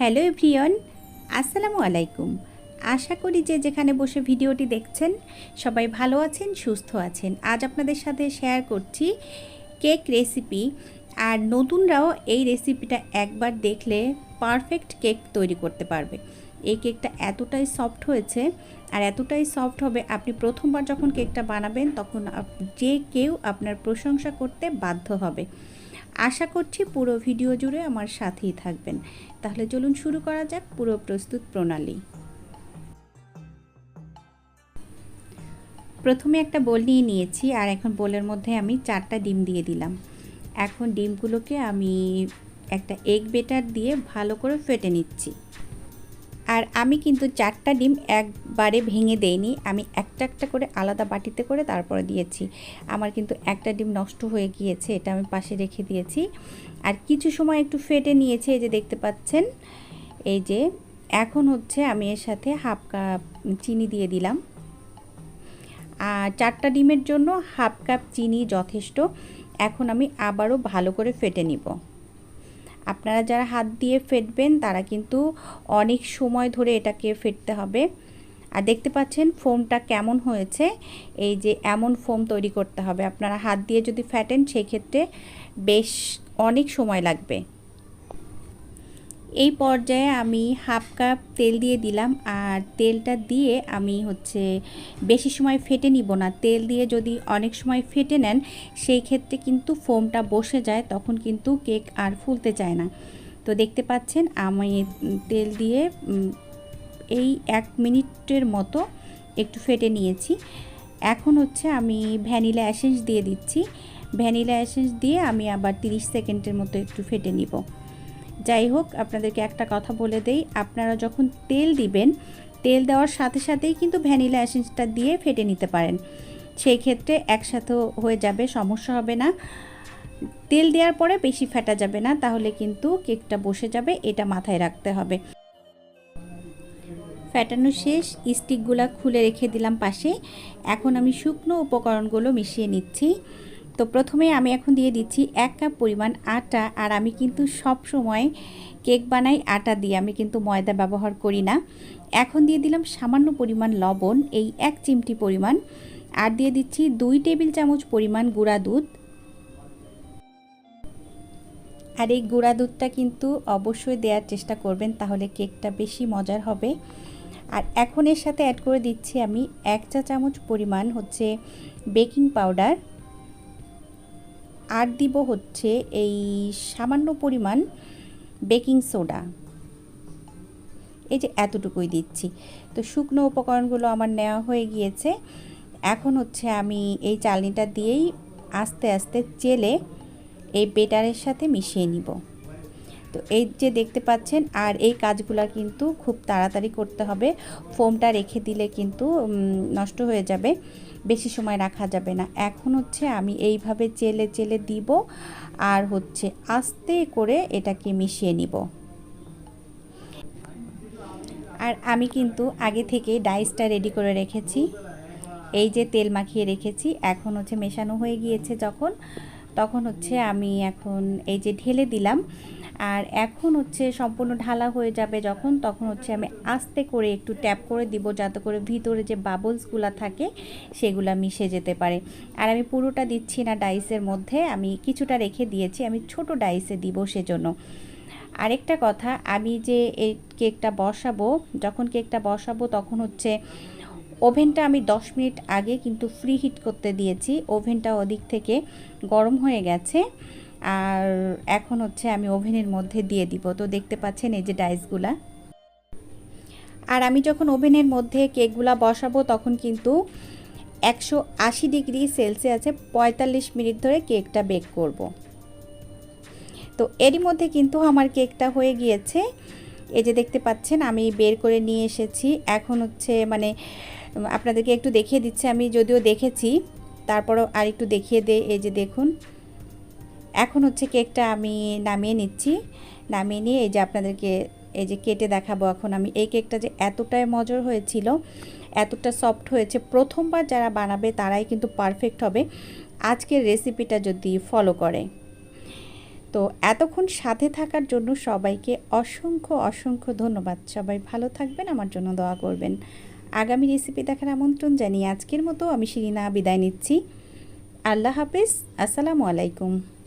Hello everyone আসসালামু আলাইকুম। আশা করি যে যেখানে বসে ভিডিওটি দেখছেন, সবাই ভালো আছেন, সুস্থ আছেন। আজ আপনাদের সাথে শেয়ার করছি কেক রেসিপি আর নতুনরাও এই রেসিপিটা একবার দেখলে পারফেক্ট কেক তৈরি করতে পারবে। এই কেকটা এতটাই সফট হয়েছে আর এতটাই সফট হবে, আপনি প্রথমবার যখন কেকটা বানাবেন, তখন যে কেউ আপনার প্রশংসা করতে বাধ্য হবে। আশা করছি পুরো ভিডিও জুড়ে আমার সাথেই থাকবেন। তাহলে চলুন শুরু করা যাক পুরো প্রস্তুত প্রণালী। প্রথমে একটা বোল নিয়ে নিয়েছি আর এখন বোলের মধ্যে আমি চারটা ডিম দিয়ে দিলাম। এখন ডিমগুলোকে আমি একটা এগ বেটার দিয়ে ভালো করে ফেটে নিচ্ছি। আর আমি কিন্তু চারটা ডিম একবারে ভেঙে দেইনি। আমি একটা একটা করে আলাদা বাটিতে করে তারপরে দিয়েছি। আমার কিন্তু একটা ডিম নষ্ট হয়ে গিয়েছে, এটা আমি পাশে রেখে দিয়েছি। আর কিছু সময় একটু ফেটে নিয়েছে, এই যে দেখতে পাচ্ছেন। এই যে, এখন হচ্ছে আমি এর সাথে হাফ কাপ চিনি দিয়ে দিলাম। আর চারটা ডিমের জন্য হাফ কাপ চিনি যথেষ্ট। এখন আমি আবারও ভালো করে ফেটে নিব। আপনারা যারা হাত দিয়ে ফেটবেন, তারা কিন্তু অনেক সময় ধরে এটাকে ফেটতে হবে। আর দেখতে পাচ্ছেন ফোমটা কেমন হয়েছে? এই যে এমন ফোম তৈরি করতে হবে। আপনারা হাত দিয়ে যদি ফ্যাটেন সেক্ষেত্রে বেশ অনেক সময় লাগবে। এই পর্যায়ে আমি হাফ কাপ তেল দিয়ে দিলাম আর তেলটা দিয়ে আমি হচ্ছে বেশি সময় ফেটে নিব না। তেল দিয়ে যদি অনেক সময় ফেটে নেন, সেই ক্ষেত্রে কিন্তু ফোমটা বসে যায়, তখন কিন্তু কেক আর ফুলতে চায় না। তো দেখতে পাচ্ছেন, আমি তেল দিয়ে এই এক মিনিটের মতো একটু ফেটে নিয়েছি। এখন হচ্ছে আমি ভ্যানিলা অ্যাসেন্স দিয়ে দিচ্ছি। ভ্যানিলা অ্যাসেন্স দিয়ে আমি আবার 30 সেকেন্ডের মতো একটু ফেটে নিব। যাই হোক, আপনাদেরকে একটা কথা বলে দেই। আপনারা যখন তেল দিবেন, তেল দেওয়ার সাথে সাথেই কিন্তু ভ্যানিলা অ্যাসেন্সটা দিয়ে ফেটে নিতে পারেন। সেই ক্ষেত্রে একসাথে হয়ে যাবে, সমস্যা হবে না। তেল দেওয়ার পরে বেশি ফেটা যাবে না, তাহলে কিন্তু কেকটা বসে যাবে, এটা মাথায় রাখতে হবে। ফ্যাটানো শেষ, স্টিকগুলো খুলে রেখে দিলাম পাশে। এখন আমি শুকনো উপকরণগুলো মিশিয়ে নিচ্ছি। তো প্রথমে আমি এখন দিয়ে দিচ্ছি এক কাপ পরিমাণ আটা, আর আমি কিন্তু সব সময় কেক বানাই আটা দিয়ে। আমি কিন্তু ময়দা ব্যবহার করি না। এখন দিয়ে দিলাম সামান্য পরিমাণ লবণ, এই এক চিমটি পরিমাণ। আর দিয়ে দিচ্ছি দুই টেবিল চামচ পরিমাণ গুঁড়া দুধ। আর এই গুঁড়া দুধটা কিন্তু অবশ্যই দেওয়ার চেষ্টা করবেন, তাহলে কেকটা বেশি মজার হবে। আর এখন এর সাথে অ্যাড করে দিচ্ছি আমি এক চা চামচ পরিমাণ হচ্ছে বেকিং পাউডার আর দিব হচ্ছে এই সামান্য পরিমাণ বেকিং সোডা। এই যে এতটুকুই দিচ্ছি। তো শুকনো উপকরণগুলো আমার নেওয়া হয়ে গিয়েছে। এখন হচ্ছে আমি এই চালনিটা দিয়েই আস্তে আস্তে চেলে এই বেটারের সাথে মিশিয়ে নিব। তো এই যে দেখতে পাচ্ছেন, আর এই কাজগুলো কিন্তু খুব তাড়াতাড়ি করতে হবে। ফোমটা রেখে দিলে কিন্তু নষ্ট হয়ে যাবে, বেশি সময় রাখা যাবে না। এখন হচ্ছে আমি এইভাবে চেলে চেলে দিব, আর হচ্ছে আস্তে করে এটাকে মিশিয়ে নিব। আর আমি কিন্তু আগে থেকে ডাইসটা রেডি করে রেখেছি। এই যে তেল মাখিয়ে রেখেছি, এখন হচ্ছে মেশানো হয়ে গিয়েছে যখন। তখন হচ্ছে আমি এখন এই যে ঢেলে দিলাম, আর এখন হচ্ছে সম্পূর্ণ ঢালা হয়ে যাবে যখন, তখন হচ্ছে আমি আস্তে করে একটু ট্যাপ করে দিব যাতে করে ভিতরে যে বাবলসগুলো থাকে সেগুলো মিশে যেতে পারে। আর আমি পুরোটা দিচ্ছি না ডাইসের মধ্যে, আমি কিছুটা রেখে দিয়েছি, আমি ছোট ডাইসে দিব সেজন্য। আরেকটা কথা, আমি যে এই কেকটা বসাবো, যখন কেকটা বসাবো তখন হচ্ছে ওভেনটা আমি 10 মিনিট আগে কিন্তু ফ্রি হিট করতে দিয়েছি। ওভেনটা ওদিক থেকে গরম হয়ে গেছে। আর এখন হচ্ছে আমি ওভেনের মধ্যে দিয়ে দিব। তো দেখতে পাচ্ছেন এই যে ডাইসগুলা আর আমি যখন ওভেনের মধ্যে কেকগুলা বসাবো তখন কিন্তু একশো আশি ডিগ্রি সেলসিয়াসে পঁয়তাল্লিশ মিনিট ধরে কেকটা বেক করব। তো এরই মধ্যে কিন্তু আমার কেকটা হয়ে গিয়েছে। এই যে দেখতে পাচ্ছেন আমি বের করে নিয়ে এসেছি। এখন হচ্ছে মানে আপনাদেরকে একটু দেখিয়ে দিচ্ছি, আমি যদিও দেখেছি, তারপরও আর একটু দেখিয়ে দে এই যে দেখুন। এখন হচ্ছে কেকটা আমি নামিয়ে নিচ্ছি। নামিয়ে নিয়ে এই যে আপনাদেরকে এই যে কেটে দেখাবো এখন আমি। এই কেকটা যে এতটাই মজার হয়েছিল, এতটা সফট হয়েছে, প্রথমবার যারা বানাবে তারাই কিন্তু পারফেক্ট হবে। আজকের রেসিপিটা যদি ফলো করে। তো এতক্ষণ সাথে থাকার জন্য সবাইকে অসংখ্য অসংখ্য ধন্যবাদ। সবাই ভালো থাকবেন, আমার জন্য দোয়া করবেন। আগামী রেসিপি দেখার আমন্ত্রণ জানিয়ে আজকের মতো আমি শিরিনা বিদায় নিচ্ছি। আল্লাহ হাফেজ। আসসালামু আলাইকুম।